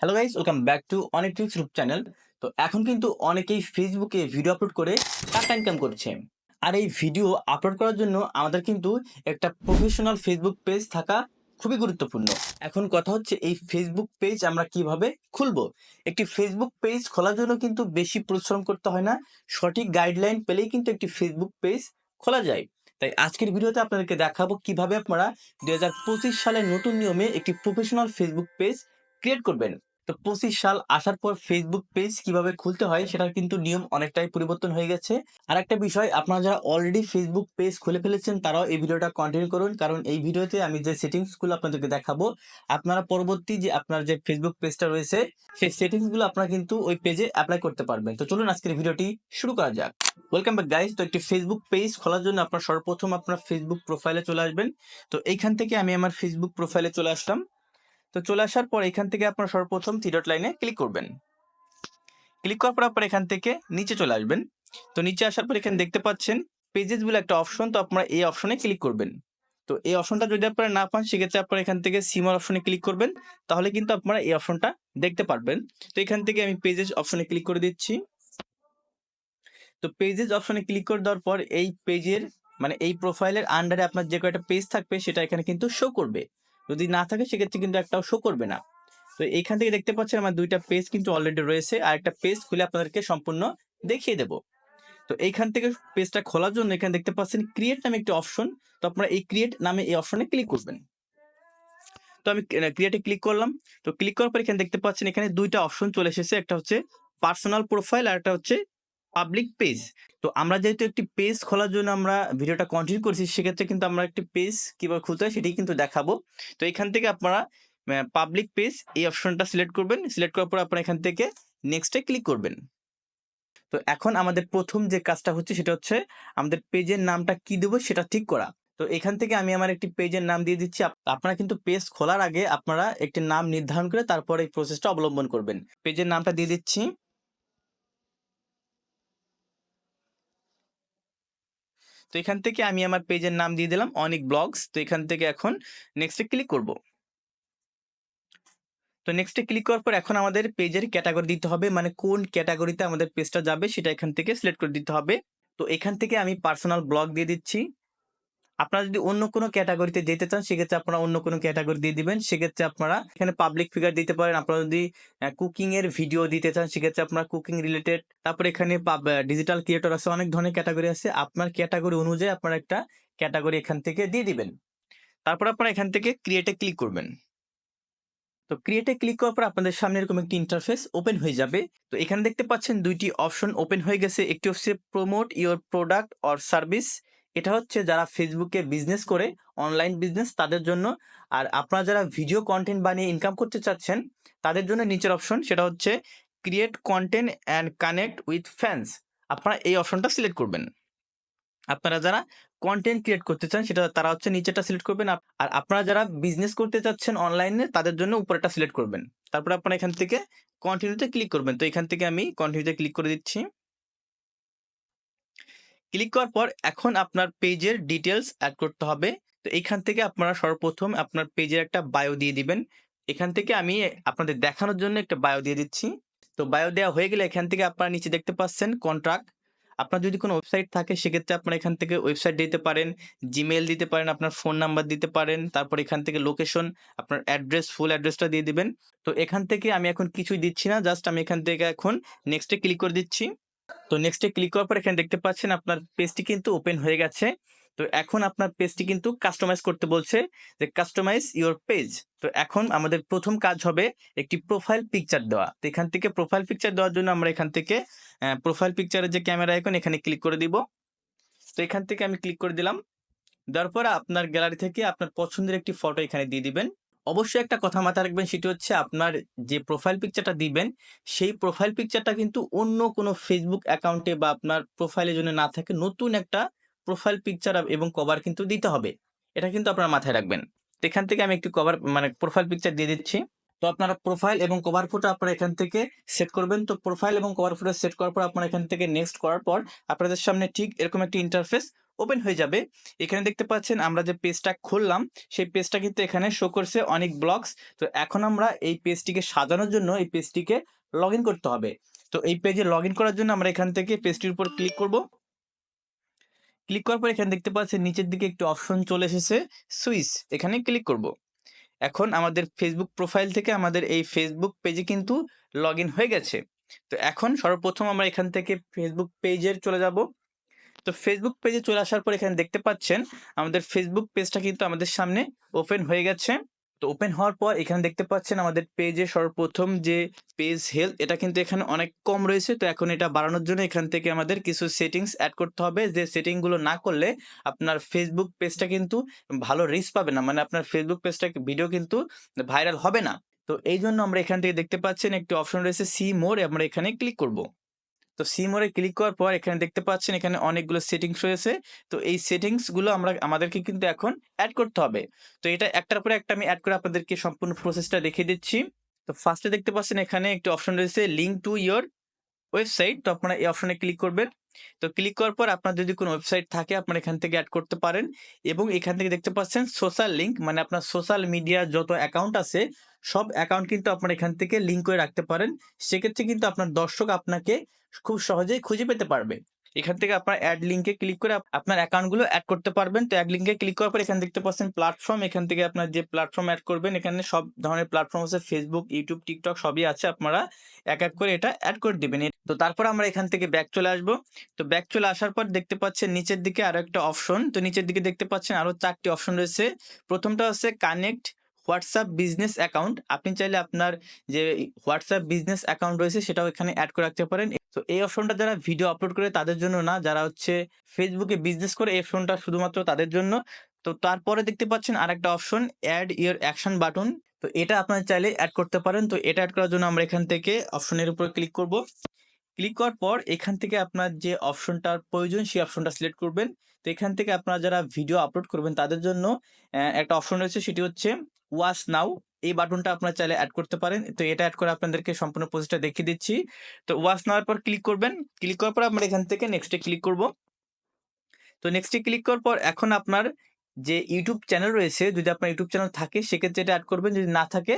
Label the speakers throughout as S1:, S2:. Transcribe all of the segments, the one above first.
S1: Hello guys welcome back to অনেক tips YouTube channel তো এখন কিন্তু অনেকেই ফেসবুকে ভিডিও আপলোড করে টাকা ইনকাম করছে। আর এই ভিডিও আপলোড করার জন্য আমাদের কিন্তু একটা প্রফেশনাল ফেসবুক পেজ থাকা খুবই গুরুত্বপূর্ণ। এখন কথা হচ্ছে এই ফেসবুক পেজ আমরা কীভাবে খুলবো? একটি ফেসবুক পেজ খোলার জন্য কিন্তু বেশি পরিশ্রম করতে হয় না, সঠিক গাইডলাইন পেলেই কিন্তু একটি ফেসবুক পেজ খোলা যায়। তাই আজকের ভিডিওতে আপনাদেরকে দেখাবো কীভাবে আপনারা দু হাজার পঁচিশ সালের নতুন নিয়মে একটি প্রফেশনাল ফেসবুক পেজ ক্রিয়েট করবেন। তো পঁচিশ সাল আসার পর ফেসবুক পেজ কীভাবে খুলতে হয় সেটার কিন্তু নিয়ম অনেকটাই পরিবর্তন হয়ে গেছে। আর একটা বিষয়, আপনারা যারা অলরেডি ফেসবুক পেজ খুলে ফেলেছেন তারাও এই ভিডিওটা কন্টিনিউ করুন। কারণ এই ভিডিওতে আমি যে সেটিংসগুলো আপনাদেরকে দেখাবো, আপনারা পরবর্তী যে আপনার যে ফেসবুক পেজটা রয়েছে, সেই সেটিংসগুলো আপনারা কিন্তু ওই পেজে অ্যাপ্লাই করতে পারবেন। তো চলুন আজকের ভিডিওটি শুরু করা যাক। ওয়েলকাম ব্যাক গাইস তো একটি ফেসবুক পেজ খোলার জন্য আপনার সর্বপ্রথম আপনার ফেসবুক প্রোফাইলে চলে আসবেন। তো এইখান থেকে আমি আমার ফেসবুক প্রোফাইলে চলে আসলাম। তো চলে আসার পর এখান থেকে আপনার সর্বপ্রথম থ্রি লাইনে ক্লিক করবেন। ক্লিক করার পর আপনার এখান থেকে নিচে চলে আসবেন। তো নিচে আসার পর এখানে দেখতে পাচ্ছেন পেজেস বলে একটা অপশন তো আপনারা এই অপশনে ক্লিক করবেন। তো এই অপশনটা যদি আপনারা না পান, সেক্ষেত্রে আপনারা এখান থেকে সিমার অপশনে ক্লিক করবেন। তাহলে কিন্তু আপনারা এই অপশনটা দেখতে পারবেন। তো এখান থেকে আমি পেজেস অপশনে ক্লিক করে দিচ্ছি। তো পেজেস অপশনে ক্লিক করে দেওয়ার পর এই পেজের মানে এই প্রোফাইলের আন্ডারে আপনার যে কয়টা পেজ থাকবে, সেটা এখানে কিন্তু শো করবে। যদি না থাকে, সেক্ষেত্রে কিন্তু একটাও শো করবে না। তো এইখান থেকে দেখতে পাচ্ছেন আমার দুইটা পেজ কিন্তু অলরেডি রয়েছে। আর একটা পেজ খুলে আপনাদেরকে সম্পূর্ণ দেখিয়ে দেব। তো এইখান থেকে পেজটা খোলার জন্য এখানে দেখতে পাচ্ছেন ক্রিয়েট নামে একটি অপশন তো আপনারা এই ক্রিয়েট নামে এই অপশনে ক্লিক করবেন। তো আমি ক্রিয়েটে ক্লিক করলাম। তো ক্লিক করার পর এখানে দেখতে পাচ্ছেন এখানে দুইটা অপশন চলে এসেছে। একটা হচ্ছে পার্সোনাল প্রোফাইল আর একটা হচ্ছে পাবলিক পেজ তো আমরা যেহেতু একটি পেজ খোলার জন্য আমরা ভিডিওটা কন্টিনিউ করছি, সেক্ষেত্রে কিন্তু আমরা একটি পেজ কীভাবে খুলতে হয় সেটি কিন্তু দেখাবো। তো এখান থেকে আপনারা পাবলিক পেজ এই অপশনটা সিলেক্ট করবেন। সিলেক্ট করার পর আপনারা এখান থেকে নেক্সটে ক্লিক করবেন। তো এখন আমাদের প্রথম যে কাজটা হচ্ছে সেটা হচ্ছে আমাদের পেজের নামটা কি দেবো সেটা ঠিক করা। তো এখান থেকে আমি আমার একটি পেজের নাম দিয়ে দিচ্ছি। আপ- আপনারা কিন্তু পেজ খোলার আগে আপনারা একটি নাম নির্ধারণ করে তারপর এই প্রসেসটা অবলম্বন করবেন। পেজের নামটা দিয়ে দিচ্ছি। তো এখান থেকে আমি আমার পেজের নাম দিয়ে দিলাম অনেক ব্লগস। তো এখান থেকে এখন নেক্সটে ক্লিক করব। তো নেক্সটে ক্লিক করার পর এখন আমাদের পেজের ক্যাটাগরি দিতে হবে। মানে কোন ক্যাটাগরিতে আমাদের পেজটা যাবে সেটা এখান থেকে সিলেক্ট করে দিতে হবে। তো এখান থেকে আমি পার্সোনাল ব্লগ দিয়ে দিচ্ছি। আপনারা যদি অন্য কোনো ক্যাটাগরিতে যেতে চান, সেক্ষেত্রে আপনারা অন্য কোনো ক্যাটাগরি দিয়ে দিবেন। সেক্ষেত্রে আপনারা এখানে পাবলিক ফিগার দিতে পারেন। আপনারা যদি কুকিং এর ভিডিও দিতে চান, সেক্ষেত্রে আপনারা কুকিং রিলেটেড তারপরে এখানে ডিজিটাল ক্রিয়েটর আছে, অনেক ধরনের ক্যাটাগরি আছে। আপনার ক্যাটাগরি অনুযায়ী আপনারা একটা ক্যাটাগরি এখান থেকে দিয়ে দিবেন। তারপর আপনারা এখান থেকে ক্রিয়েটে ক্লিক করবেন। তো ক্রিয়েটে ক্লিক করার পর আপনাদের সামনে এরকম একটি ইন্টারফেস ওপেন হয়ে যাবে। তো এখানে দেখতে পাচ্ছেন দুইটি অপশন ওপেন হয়ে গেছে। একটি হচ্ছে promote your product or service এটা হচ্ছে যারা ফেসবুকে বিজনেস করে অনলাইন বিজনেস তাদের জন্য। আর আপনারা যারা ভিডিও কন্টেন্ট বানিয়ে ইনকাম করতে চাচ্ছেন, তাদের জন্য নিচের অপশন সেটা হচ্ছে create content and connect with fans আপনারা এই অপশনটা সিলেক্ট করবেন। আপনারা যারা কন্টেন্ট ক্রিয়েট করতে চান, সেটা তারা হচ্ছে নিচেটা সিলেক্ট করবেন। আর আপনারা যারা বিজনেস করতে চাচ্ছেন অনলাইনে তাদের জন্য উপরেটা সিলেক্ট করবেন। তারপরে আপনারা এখান থেকে কন্টিনিউতে ক্লিক করবেন। তো এখান থেকে আমি কন্টিনিউতে ক্লিক করে দিচ্ছি। ক্লিক করার পর এখন আপনার পেজের ডিটেলস অ্যাড করতে হবে। তো এখান থেকে আপনারা সর্বপ্রথম আপনার পেজের একটা বায়ো দিয়ে দিবেন। এখান থেকে আমি আপনাদের দেখানোর জন্য একটা বায়ো দিয়ে দিচ্ছি। তো বায়ো দেওয়া হয়ে গেলে এখান থেকে আপনারা নিচে দেখতে পাচ্ছেন কন্ট্রাক্ট আপনার যদি কোনো ওয়েবসাইট থাকে, সেক্ষেত্রে আপনারা এখান থেকে ওয়েবসাইট দিতে পারেন জিমেল দিতে পারেন, আপনার ফোন নাম্বার দিতে পারেন, তারপর এখান থেকে লোকেশন আপনার অ্যাড্রেস ফুল অ্যাড্রেসটা দিয়ে দিবেন। তো এখান থেকে আমি এখন কিছুই দিচ্ছি না জাস্ট আমি এখান থেকে এখন নেক্সটে ক্লিক করে দিচ্ছি। তো নেক্সটে ক্লিক করার পর এখানে দেখতে পাচ্ছেন আপনার পেজটি কিন্তু ওপেন হয়ে গেছে। তো এখন আপনার পেজটি কিন্তু কাস্টমাইজ করতে বলছে যে কাস্টমাইজ ইওর পেজ তো এখন আমাদের প্রথম কাজ হবে একটি প্রোফাইল পিকচার দেওয়া। তো এখান থেকে প্রোফাইল পিকচার দেওয়ার জন্য আমরা এখান থেকে প্রোফাইল পিকচারের যে ক্যামেরা আইকন এখানে ক্লিক করে দিব। তো এখান থেকে আমি ক্লিক করে দিলাম। দেওয়ার পর আপনার গ্যালারি থেকে আপনার পছন্দের একটি ফটো এখানে দিয়ে দিবেন। অবশ্যই একটা কথা মাথায় রাখবেন, সেটি হচ্ছে আপনার যে প্রোফাইল পিকচারটা দিবেন, সেই প্রোফাইল পিকচারটা কিন্তু অন্য কোনো ফেসবুক অ্যাকাউন্টে বা আপনার প্রোফাইলের জন্য না থাকে নতুন একটা প্রোফাইল পিকচার এবং কভার কিন্তু দিতে হবে। এটা কিন্তু আপনার মাথায় রাখবেন। এখান থেকে আমি একটি কভার মানে প্রোফাইল পিকচার দিয়ে দিচ্ছি। তো আপনারা প্রোফাইল এবং কভার ফটো আপনারা এখান থেকে সেট করবেন। তো প্রোফাইল এবং কভার ফটো সেট করার পর আপনারা এখান থেকে নেক্সট করার পর আপনাদের সামনে ঠিক এরকম একটি ইন্টারফেস ওপেন হয়ে যাবে। এখানে দেখতে পাচ্ছেন আমরা যে পেজটা খুললাম, সেই পেজটা কিন্তু এখানে শো করছে অনেক ব্লগস তো এখন আমরা এই পেজটিকে সাজানোর জন্য এই পেজটিকে লগ করতে হবে। তো এই পেজে লগ করার জন্য আমরা এখান থেকে পেজটির উপর ক্লিক করব। ক্লিক করার পর এখানে দেখতে পাচ্ছেন নিচের দিকে একটি অপশন চলে এসেছে, সুইচ। এখানে ক্লিক করব। এখন আমাদের ফেসবুক প্রোফাইল থেকে আমাদের এই ফেসবুক পেজে কিন্তু লগ হয়ে গেছে। তো এখন সর্বপ্রথম আমরা এখান থেকে ফেসবুক পেজের চলে যাব। তো ফেসবুক পেজে চলে আসার পর এখানে দেখতে পাচ্ছেন, আমাদের ফেসবুক পেজটা কিন্তু আমাদের সামনে ওপেন হয়ে গেছে। তো ওপেন হওয়ার পর এখানে দেখতে পাচ্ছেন আমাদের পেজে সর্বপ্রথম যে পেজ হেলথ এটা কিন্তু এখানে অনেক কম রয়েছে। তো এখন এটা বাড়ানোর জন্য এখান থেকে আমাদের কিছু সেটিংস অ্যাড করতে হবে। যে সেটিংগুলো না করলে আপনার ফেসবুক পেজটা কিন্তু ভালো রিচ পাবে না। মানে আপনার ফেসবুক পেজটা ভিডিও কিন্তু ভাইরাল হবে না। তো এই জন্য আমরা এখান থেকে দেখতে পাচ্ছেন একটি অপশন রয়েছে সি মোর আমরা এখানে ক্লিক করব। তো সিমোরে ক্লিক করার পর এখানে দেখতে পাচ্ছেন এখানে অনেকগুলো সেটিংস রয়েছে। তো এই সেটিংসগুলো আমরা, আমাদেরকে কিন্তু এখন অ্যাড করতে হবে। তো এটা একটার পরে একটা আমি অ্যাড করে আপনাদেরকে সম্পূর্ণ প্রসেসটা দেখিয়ে দিচ্ছি। তো ফার্স্টে দেখতে পাচ্ছেন এখানে একটি অপশন রয়েছে লিঙ্ক টু ইয়োর ওয়েবসাইট তো আপনারা এই অপশনে ক্লিক করবেন। তো ক্লিক করার পর আপনার যদি কোনো ওয়েবসাইট থাকে, আপনারা এখান থেকে অ্যাড করতে পারেন এবং এখান থেকে দেখতে পাচ্ছেন সোশ্যাল লিঙ্ক মানে আপনার সোশ্যাল মিডিয়া যত অ্যাকাউন্ট আছে, সব অ্যাকাউন্ট কিন্তু আপনার এখান থেকে লিঙ্ক করে রাখতে পারেন। সেক্ষেত্রে কিন্তু আপনার দর্শক আপনাকে খুব সহজেই খুঁজে পেতে পারবে। এখান থেকে আপনার অ্যাড লিঙ্কে ক্লিক করে আপ- আপনার অ্যাকাউন্টগুলো অ্যাড করতে পারবেন। তো অ্যাড লিঙ্কে ক্লিক করার পর এখানে দেখতে পাচ্ছেন প্ল্যাটফর্ম এখান থেকে আপনার যে প্ল্যাটফর্ম অ্যাড করবেন, এখানে সব ধরনের প্ল্যাটফর্ম আছে। ফেসবুক ইউটিউব টিকটক সবই আছে। আপনারা এক এক করে এটা অ্যাড করে দিবেন। তো তারপর আমরা এখান থেকে ব্যাক চলে আসব। তো ব্যাক চলে আসার পর দেখতে পাচ্ছেন নিচের দিকে আরও একটা অপশন তো নিচের দিকে দেখতে পাচ্ছেন আরও চারটি অপশন রয়েছে। প্রথমটা হচ্ছে কানেক্ট হোয়াটসঅ্যাপ বিজনেস অ্যাকাউন্ট আপনি চাইলে আপনার যে হোয়াটসঅ্যাপ বিজনেস অ্যাকাউন্ট রয়েছে, সেটাও এখানে অ্যাড করে রাখতে পারেন। তো এই অপশনটা যারা ভিডিও আপলোড করে তাদের জন্য না, যারা হচ্ছে ফেসবুকে বিজনেস করে এই অপশনটা শুধুমাত্র তাদের জন্য। তো তারপরে দেখতে পাচ্ছেন আরেকটা option add your action button তো এটা আপনার চাইলে অ্যাড করতে পারেন। তো এটা অ্যাড করার জন্য আমরা এখান থেকে অপশনের উপর ক্লিক করব। ক্লিক করার পর এখান থেকে আপনার যে অপশনটার প্রয়োজন সেই অপশনটা সিলেক্ট করবেন। তো এখান থেকে আপনারা যারা ভিডিও আপলোড করবেন তাদের জন্য একটা অপশন রয়েছে, সেটি হচ্ছে ওয়াচ নাও এই বাটনটা আপনারা চাইলে অ্যাড করতে পারেন। তো এটা অ্যাড করে আপনাদেরকে সম্পূর্ণ প্রসেসটা দেখিয়ে দিচ্ছি। তো ওয়াচ নেওয়ার পর ক্লিক করবেন। ক্লিক করার পর আমরা এখান থেকে নেক্সটে ক্লিক করব। তো নেক্সটে ক্লিক করার পর এখন আপনার যে ইউটিউব চ্যানেল রয়েছে, যদি আপনার ইউটিউব চ্যানেল থাকে, সেক্ষেত্রে এটা অ্যাড করবেন। যদি না থাকে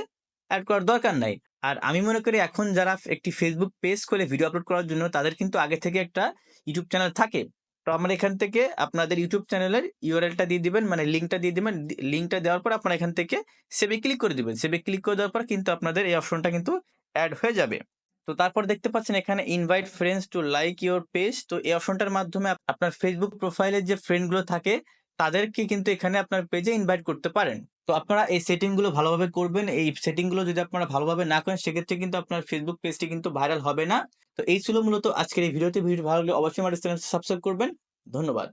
S1: অ্যাড করার দরকার নাই। আর আমি মনে করি এখন যারা একটি ফেসবুক পেজ করে ভিডিও আপলোড করার জন্য, তাদের কিন্তু আগে থেকে একটা ইউটিউব চ্যানেল থাকে। তো আমরা এখান থেকে আপনাদের ইউটিউব চ্যানেলের ইউআরএলটা দিয়ে দিবেন মানে লিঙ্কটা দিয়ে দিবেন লিঙ্কটা দেওয়ার পর আপনার এখান থেকে সেভে ক্লিক করে দিবেন। সেভে ক্লিক করে দেওয়ার পর কিন্তু আপনাদের এই অপশনটা কিন্তু অ্যাড হয়ে যাবে। তো তারপর দেখতে পাচ্ছেন এখানে invite friends to like your page তো এই অপশনটার মাধ্যমে আপনার ফেসবুক প্রোফাইলের যে ফ্রেন্ডগুলো থাকে, তাদেরকে কিন্তু এখানে আপনার পেজে ইনভাইট করতে পারেন। তো আপনারা এই সেটিংগুলো ভালোভাবে করবেন। এই সেটিংগুলো যদি আপনারা ভালোভাবে না করেন, সেক্ষেত্রে কিন্তু আপনার ফেসবুক পেজটি কিন্তু ভাইরাল হবে না। তো এই ছিল মূলত আজকের এই ভিডিওতে ভিডিও ভালো লাগলে অবশ্যই আমার চ্যানেল সাবস্ক্রাইব করবেন। ধন্যবাদ।